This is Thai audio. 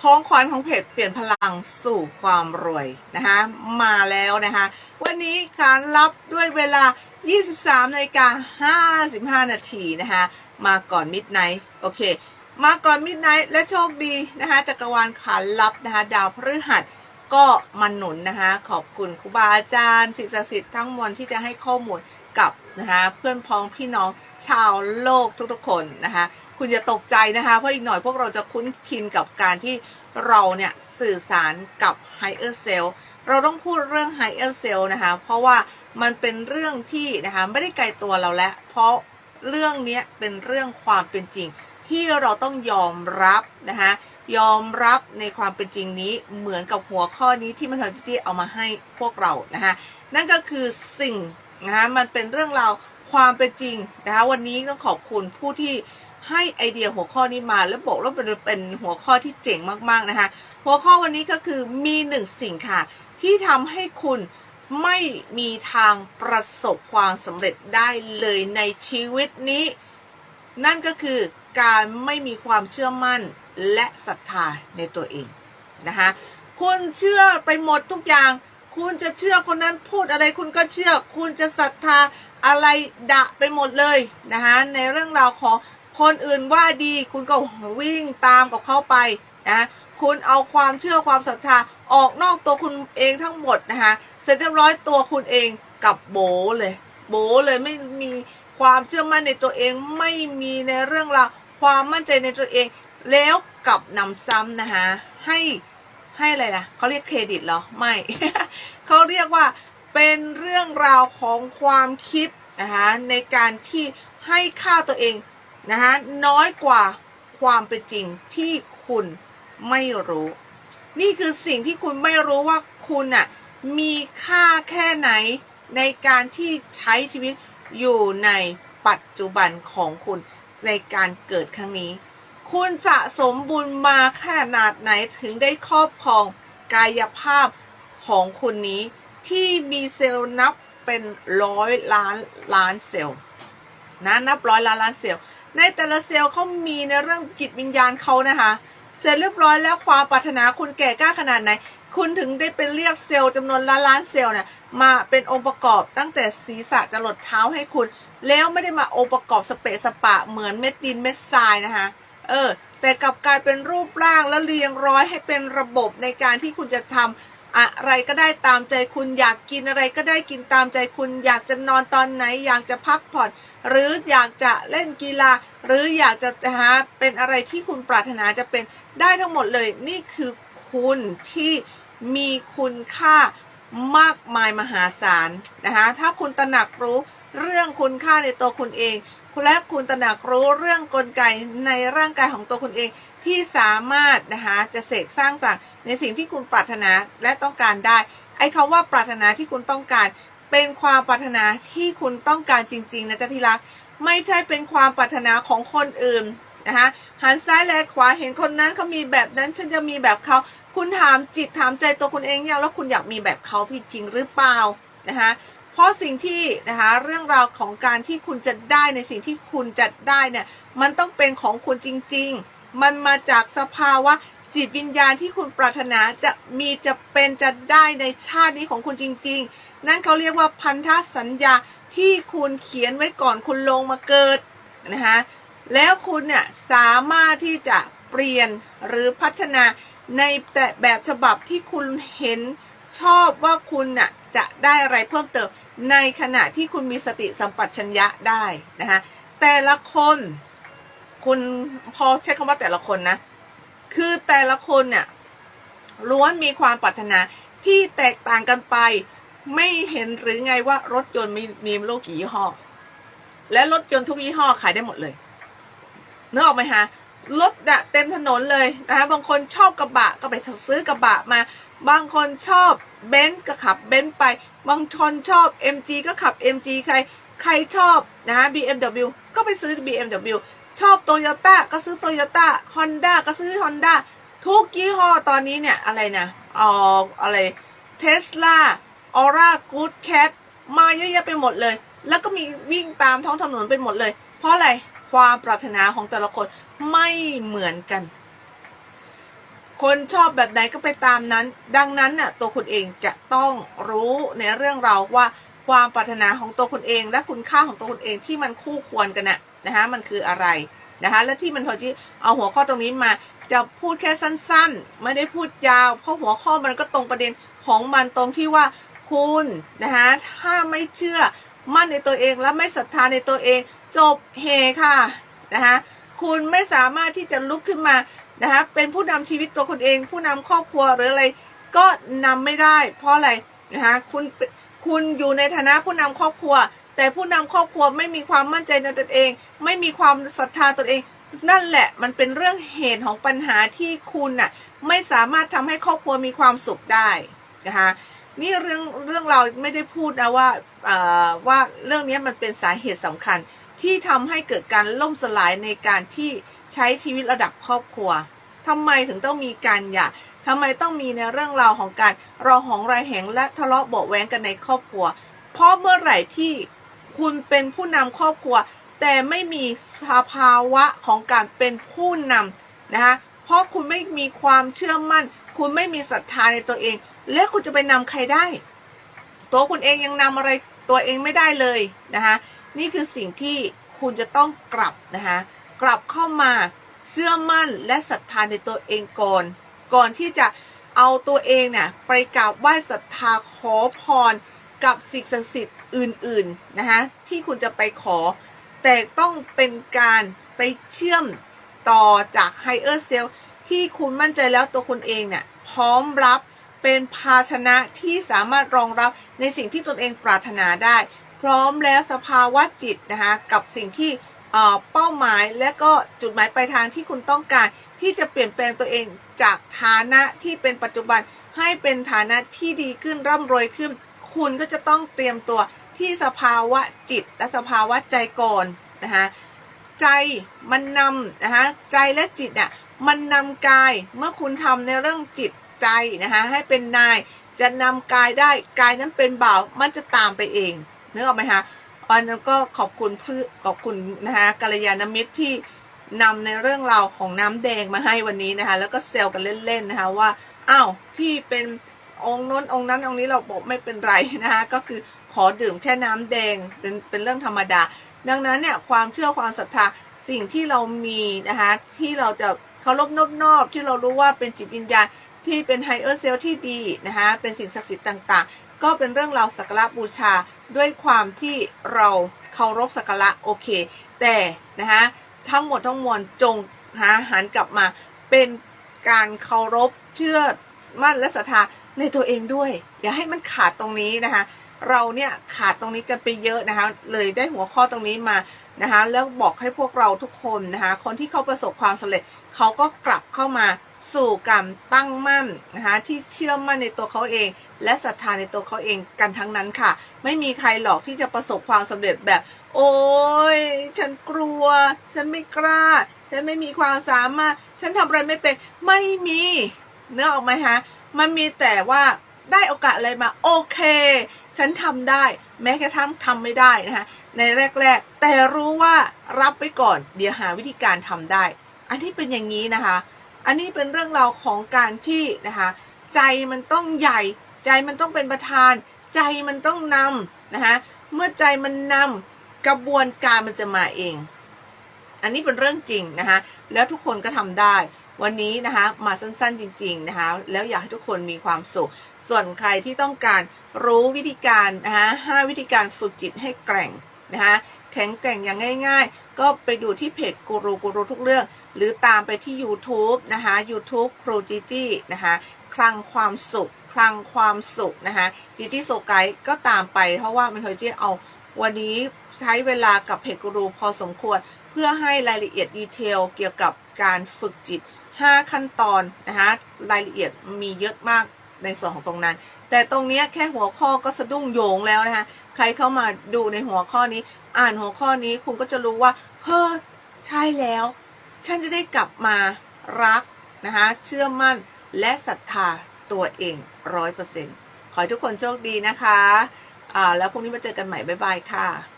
ของขวัญของเพจเปลี่ยนพลังสู่ความรวยนะคะมาแล้วนะคะ วันนี้ขานรับด้วยเวลา 23นาฬิกา55 นาทีนะคะมาก่อนมิดไนท์โอเค มาก่อนมิดไนท์และโชคดีนะคะจักรวาลขานรับนะคะดาวพฤหัสก็มาหนุนนะคะขอบคุณครูบาอาจารย์สิ่งศักดิ์สิทธิ์ทั้งมวลที่จะให้ข้อมูลกับนะคะเพื่อนพ้องพี่น้องชาวโลกทุกๆคนนะคะ คุณอย่าตกใจนะคะ เพราะอีกหน่อยพวกเราจะคุ้นชินกับการที่เราเนี่ยสื่อสารกับ Higher Self เราต้องพูดเรื่อง Higher Self นะคะ เพราะว่ามันเป็นเรื่องที่นะคะไม่ได้ไกลตัวเราแล้ว เพราะเรื่องเนี้ยเป็นเรื่องความเป็นจริง ที่เราต้องยอมรับนะคะยอมรับในความเป็นจริงนี้เหมือนกับหัวข้อนี้ที่มันเทอร์จิเอามาให้พวกเรานะคะนั่นก็คือสิ่งนะคะมันเป็นเรื่องราวความเป็นจริงนะคะวันนี้ต้องขอบคุณผู้ที่ ให้ไอเดียหัวข้อนี้มาแล้วบอกว่าเป็นเป็นหัวข้อที่เจ๋งมากๆนะคะ หัวข้อวันนี้ก็คือมีหนึ่งสิ่งค่ะ ที่ทำให้คุณไม่มีทางประสบความสำเร็จได้เลยในชีวิตนี้ นั่นก็คือการไม่มีความเชื่อมั่นและศรัทธาในตัวเองนะคะคุณเชื่อไปหมดทุกอย่าง คุณจะเชื่อคนนั้นพูดอะไรคุณก็เชื่อ คุณจะศรัทธาอะไรดะไปหมดเลยนะคะในเรื่องราวของ คนอื่นว่าดีคุณก็วิ่งตามกับเขาไปนะคุณเอาความเชื่อความศรัทธาออกนอกตัวคุณเองทั้งหมดนะคะเสร็จเรียบร้อยตัวคุณเองกับโบเลย โบเลยไม่มีความเชื่อมั่นในตัวเองไม่มีในเรื่องราวความมั่นใจในตัวเอง แล้วกลับนำซ้ำนะคะให้ให้อะไรนะเขาเรียกเครดิตเหรอไม่ เขาเรียกว่าเป็นเรื่องราวของความคิดนะคะในการที่ให้ค่าตัวเอง นะคะน้อยกว่าความเป็นจริงที่คุณไม่รู้ นี่คือสิ่งที่คุณไม่รู้ว่าคุณน่ะมีค่าแค่ไหนในการที่ใช้ชีวิตอยู่ในปัจจุบันของคุณในการเกิดครั้งนี้ คุณสะสมบุญมาขนาดไหนถึงได้ครอบครองกายภาพของคุณนี้ ที่มีเซลล์นับเป็นร้อยล้านล้านเซลล์นะนับร้อยล้านล้านเซลล์ ในแต่ละเซลล์เขามีในเรื่องจิตวิญญาณเขานะคะ เสร็จเรียบร้อยแล้วความปรารถนาคุณแก่กล้าขนาดไหน คุณถึงได้เป็นเรียกเซลล์จำนวนล้านล้านเซลล์เนี่ยมาเป็นองค์ประกอบตั้งแต่ศีรษะจะหลดเท้าให้คุณ แล้วไม่ได้มาองค์ประกอบสเปะสปะเหมือนเม็ดดินเม็ดทรายนะคะ เออแต่กลับกลายเป็นรูปร่างแล้วเรียงร้อยให้เป็นระบบในการที่คุณจะทำ อะไรก็ได้ตามใจคุณอยากกินอะไรก็ได้กินตามใจคุณ อยากจะนอนตอนไหน อยากจะพักผ่อน หรืออยากจะเล่นกีฬา หรืออยากจะหาเป็นอะไรที่คุณปรารถนาจะเป็นได้ทั้งหมดเลย นี่คือคุณที่มีคุณค่ามากมายมหาศาลนะคะถ้าคุณตระหนักรู้เรื่องคุณค่าในตัวคุณเองและคุณตระหนักรู้เรื่องกลไกในร่างกายของตัวคุณเอง ที่สามารถนะคะจะเสกสร้างสรรค์ในสิ่งที่คุณปรารถนาและต้องการได้ ไอ้คำว่าปรารถนาที่คุณต้องการ เป็นความปรารถนาที่คุณต้องการจริงๆนะจ๊ะที่รัก ไม่ใช่เป็นความปรารถนาของคนอื่นนะคะหันซ้ายแลขวาเห็นคนนั้นเขามีแบบนั้นฉันจะมีแบบเขาคุณถามจิตถามใจตัวคุณเองยังแล้วคุณอยากมีแบบเขาพี่จริงหรือเปล่านะคะเพราะสิ่งที่นะคะเรื่องราวของการที่คุณจะได้ในสิ่งที่คุณจะได้เนี่ยมันต้องเป็นของคุณจริง ๆ มันมาจากสภาวะจิตวิญญาณที่คุณปรารถนาจะมีจะเป็นจะได้ในชาตินี้ของคุณจริง ๆ นั่นเขาเรียกว่าพันธสัญญาที่คุณเขียนไว้ก่อนคุณลงมาเกิดนะคะแล้วคุณเนี่ยสามารถที่จะเปลี่ยนหรือพัฒนาในแต่แบบฉบับที่คุณเห็นชอบว่าคุณน่ะจะได้อะไรเพิ่มเติมในขณะที่คุณมีสติสัมปชัญญะได้นะคะแต่ละคน คุณพอใช้คำว่าแต่ละคนนะ คือแต่ละคนเนี่ยล้วนมีความปรารถนาที่แตกต่างกันไป ไม่เห็นหรือไงว่ารถยนต์มีมีโลกกี่ยี่ห้อ และรถยนต์ทุกยี่ห้อขายได้หมดเลยนึกออกไหมฮะรถอะเต็มถนนเลยนะคะบางคนชอบกระบะก็ไปซื้อกระบะมา บางคนชอบเบนซ์ก็ขับเบนซ์ไป บางคนชอบ MG ก็ขับ MG ใคร ใครชอบนะ BMW ก็ไปซื้อ BMW ชอบโตโยต้าก็ซื้อโตโยต้าฮอนด้าก็ซื้อฮอนด้าทุกยี่ห้อตอนนี้เนี่ย อะไรนะอออะไรเทสลาออร่ากูดแคทมาเยอะแยะไปหมดเลย แล้วก็มีวิ่งตามท้องถนนไปหมดเลย เพราะอะไรความปรารถนาของแต่ละคนไม่เหมือนกัน คนชอบแบบไหนก็ไปตามนั้น ดังนั้นน่ะตัวคุณเองจะต้องรู้ในเรื่องเราวว่าความปรารถนาของตัวคุณเอง และคุณค่าของตัวคุณเองที่มันคู่ควรกันน่ะ นะคะมันคืออะไรนะคะและที่มันทจิเอาหัวข้อตรงนี้มาจะพูดแค่สั้นๆ ไม่ได้พูดยาว เพราะหัวข้อมันก็ตรงประเด็นของมันตรงที่ว่าคุณนะคะถ้าไม่เชื่อมั่นในตัวเองและไม่ศรัทธาในตัวเอง จบเฮค่ะนะคะคุณไม่สามารถที่จะลุกขึ้นมานะคะเป็นผู้นำชีวิตตัวคุณเอง ผู้นำครอบครัวหรืออะไร ก็นำไม่ได้ เพราะอะไรนะคะคุณคุณอยู่ในฐานะผู้นำครอบครัว แต่ผู้นำครอบครัวไม่มีความมั่นใจในตนเอง ไม่มีความศรัทธาตนเอง นั่นแหละมันเป็นเรื่องเหตุของปัญหาที่คุณน่ะไม่สามารถทำให้ครอบครัวมีความสุขได้นะคะนี่เรื่องเรื่องเราไม่ได้พูดนะว่าเอ่อว่าเรื่องนี้มันเป็นสาเหตุสำคัญที่ทำให้เกิดการล่มสลายในการที่ใช้ชีวิตระดับครอบครัวทำไมถึงต้องมีการหย่าทำไมต้องมีในเรื่องราวของการรอของรายแหงและทะเลาะเบาะแว้งกันในครอบครัว เพราะเมื่อไหร่ที่ คุณเป็นผู้นำครอบครัว แต่ไม่มีสภาวะของการเป็นผู้นำนะคะเพราะคุณไม่มีความเชื่อมั่น คุณไม่มีศรัทธาในตัวเอง และคุณจะไปนำใครได้ ตัวคุณเองยังนำอะไรตัวเองไม่ได้เลยนะคะนี่คือสิ่งที่คุณจะต้องกลับนะคะกลับเข้ามาเชื่อมั่นและศรัทธาในตัวเองก่อน ก่อนที่จะเอาตัวเองเนี่ยไปกราบไหว้ศรัทธาขอพรกับสิ่งศักดิ์สิทธิ์ อื่นๆนะคะที่คุณจะไปขอ แต่ต้องเป็นการไปเชื่อมต่อจากไฮเออร์เซลที่คุณมั่นใจแล้วตัวคุณเองเนี่ยพร้อมรับเป็นภาชนะที่สามารถรองรับในสิ่งที่ตนเองปรารถนาได้ พร้อมแล้วสภาวะจิตนะคะกับสิ่งที่เอ่อเป้าหมายและก็จุดหมายปลายทางที่คุณต้องการ ที่จะเปลี่ยนแปลงตัวเองจากฐานะที่เป็นปัจจุบันให้เป็นฐานะที่ดีขึ้นร่ำรวยขึ้น คุณก็จะต้องเตรียมตัวที่สภาวะจิตและสภาวะใจก่อนนะคะใจมันนำนะคะใจและจิตเนี่ยมันนำกายเมื่อคุณทำในเรื่องจิตใจนะคะให้เป็นนายจะนำกายได้กายนั้นเป็นบ่าวมันจะตามไปเองนึกออกไหมคะอันนั้นก็ขอบคุณเพื่อขอบคุณนะคะกัลยาณมิตรที่นำในเรื่องราวของน้ำแดงมาให้วันนี้นะคะแล้วก็เซลกันเล่นๆนะคะว่าอ้าวพี่เป็น องค์น้นองค์นั้นองค์นี้เราบอกไม่เป็นไรนะคะก็คือขอดื่มแค่น้ำแดงเป็นเป็นเรื่องธรรมดา ดังนั้นเนี่ยความเชื่อความศรัทธาสิ่งที่เรามีนะคะที่เราจะเคารพนอบนอบที่เรารู้ว่าเป็นจิตวิญญาณที่เป็นไฮเออร์เซลที่ดีนะคะเป็นสิ่งศักดิ์สิทธิ์ต่างๆ ก็เป็นเรื่องเราสักการะบูชาด้วยความที่เราเคารพสักการะโอเค แต่นะคะทั้งหมดทั้งมวลจงหาหันกลับมาเป็นการเคารพเชื่อมั่นและศรัทธา ในตัวเองด้วยอย่าให้มันขาดตรงนี้นะคะ เราเนี่ยขาดตรงนี้กันไปเยอะนะคะ เลยได้หัวข้อตรงนี้มานะคะ แล้วบอกให้พวกเราทุกคนนะคะ คนที่เขาประสบความสำเร็จเขาก็กลับเข้ามาสู่การตั้งมั่นนะคะที่เชื่อมั่นในตัวเขาเอง และศรัทธาในตัวเขาเองกันทั้งนั้นค่ะ ไม่มีใครหรอกที่จะประสบความสำเร็จแบบ โอ้ยฉันกลัว ฉันไม่กล้า ฉันไม่มีความสามารถ ฉันทำอะไรไม่เป็นไม่มี เนื้อออกไหมฮะ มันมีแต่ว่าได้โอกาสอะไรมาโอเค ฉันทำได้ แม้กระทั่งทำไม่ได้นะคะในแรก ๆ แต่รู้ว่ารับไว้ก่อน เดี๋ยวหาวิธีการทำได้ อันนี้เป็นอย่างนี้นะคะ อันนี้เป็นเรื่องราวของการที่นะคะใจมันต้องใหญ่ ใจมันต้องเป็นประธาน ใจมันต้องนำนะคะเมื่อใจมันนำกระบวนการมันจะมาเอง อันนี้เป็นเรื่องจริงนะคะแล้วทุกคนก็ทำได้ วันนี้นะคะมาสั้นๆจริงๆนะคะแล้วอยากให้ทุกคนมีความสุข ส่วนใครที่ต้องการรู้วิธีการนะคะห้าวิธีการฝึกจิตให้แกร่งนะคะแข็งแกร่งอย่างง่าย ๆ ก็ไปดูที่เพจกูรูกูรูทุกเรื่อง หรือตามไปที่ YouTube นะคะ YouTube ครูจีจี้นะคะคลังความสุขคลังความสุขนะคะจีจี้โซไกก็ตามไปเพราะว่ามันเคยจีเอาวันนี้ใช้เวลากับเพจกูรูพอสมควร เพื่อให้รายละเอียดดีเทลเกี่ยวกับการฝึกจิต 5 ขั้นตอนนะคะรายละเอียดมีเยอะมากในส่วนของตรงนั้น แต่ตรงเนี้ยแค่หัวข้อก็สะดุ้งโยงแล้วนะคะใครเข้ามาดูในหัวข้อนี้ อ่านหัวข้อนี้คุณก็จะรู้ว่าเฮ้อใช่แล้ว ฉันจะได้กลับมารักนะคะเชื่อมั่นและศรัทธาตัวเองร้อยเปอร์เซ็นต์ขอให้ทุกคนโชคดีนะคะ อ่า แล้วพรุ่งนี้มาเจอกันใหม่ บ๊ายบายค่ะ